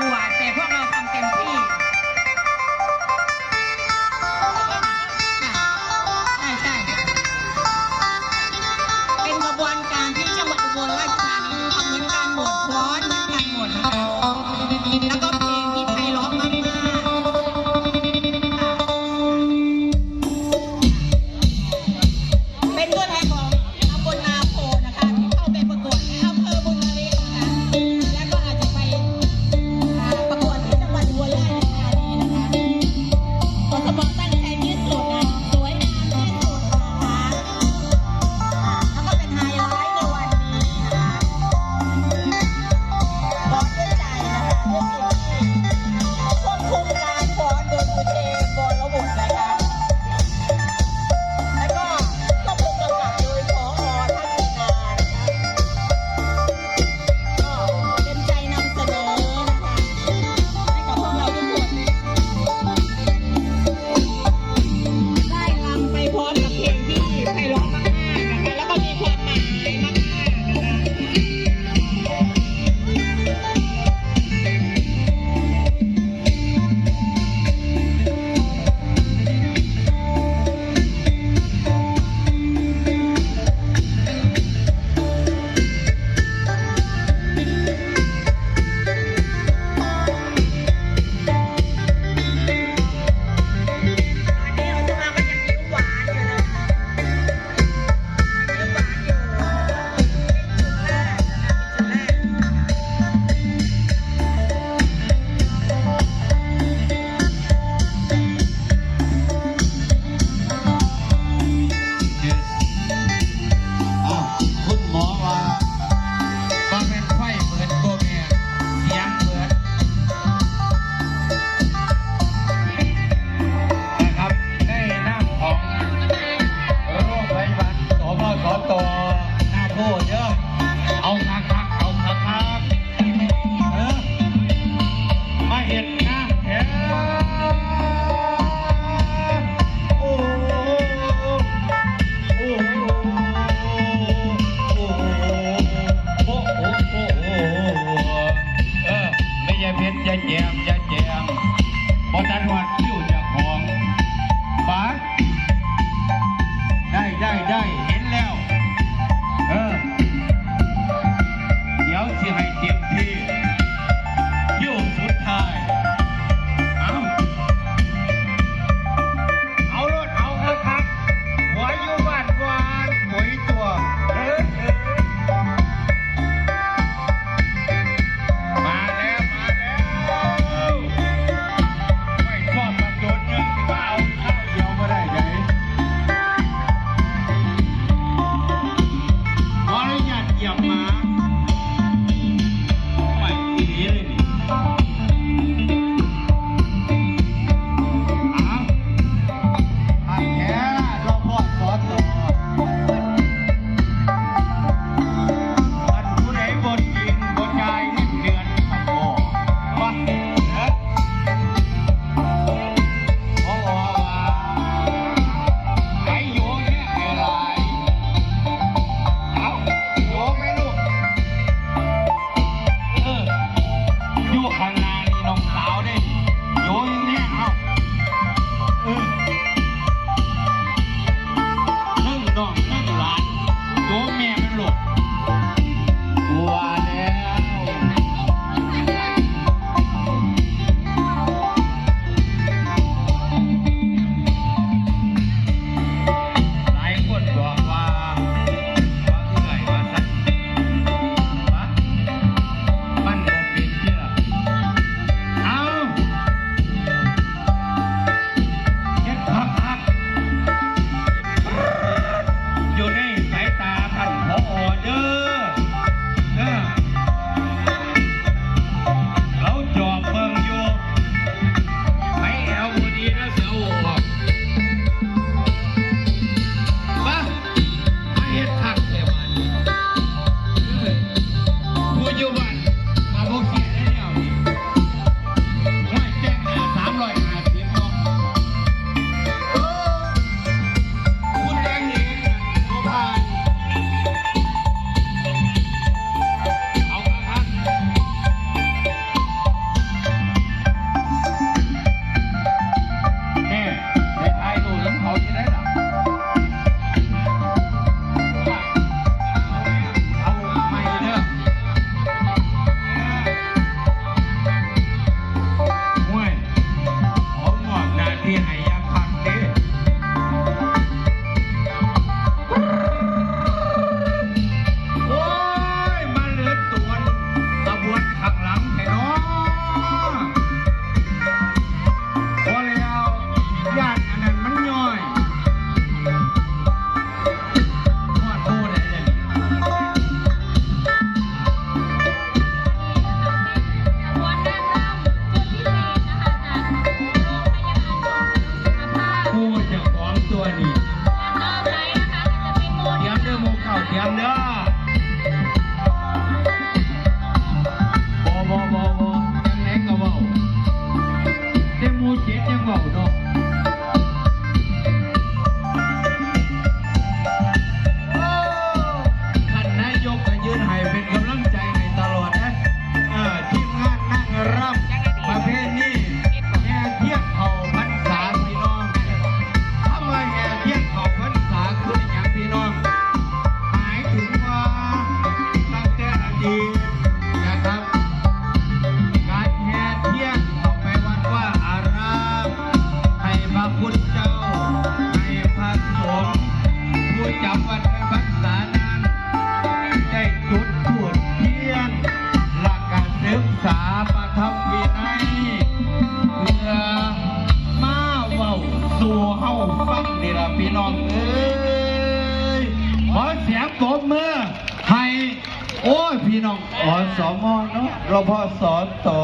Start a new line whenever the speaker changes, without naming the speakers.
กลัวพวกเราทำเต็มที่ใช่ใช่เป็นกระบวนการที่จังหวัดอุบลราชธานีทำเหมือนการหมดฟ้อนเหมือนการหมดแล้วก็ party. you สู่เฮาฟังนี่ละพี่น้องเอ้ย
ขอเสียงตบมือให้โอ้ยพี่น้องอสอมเนาะเราพอสอนต่อ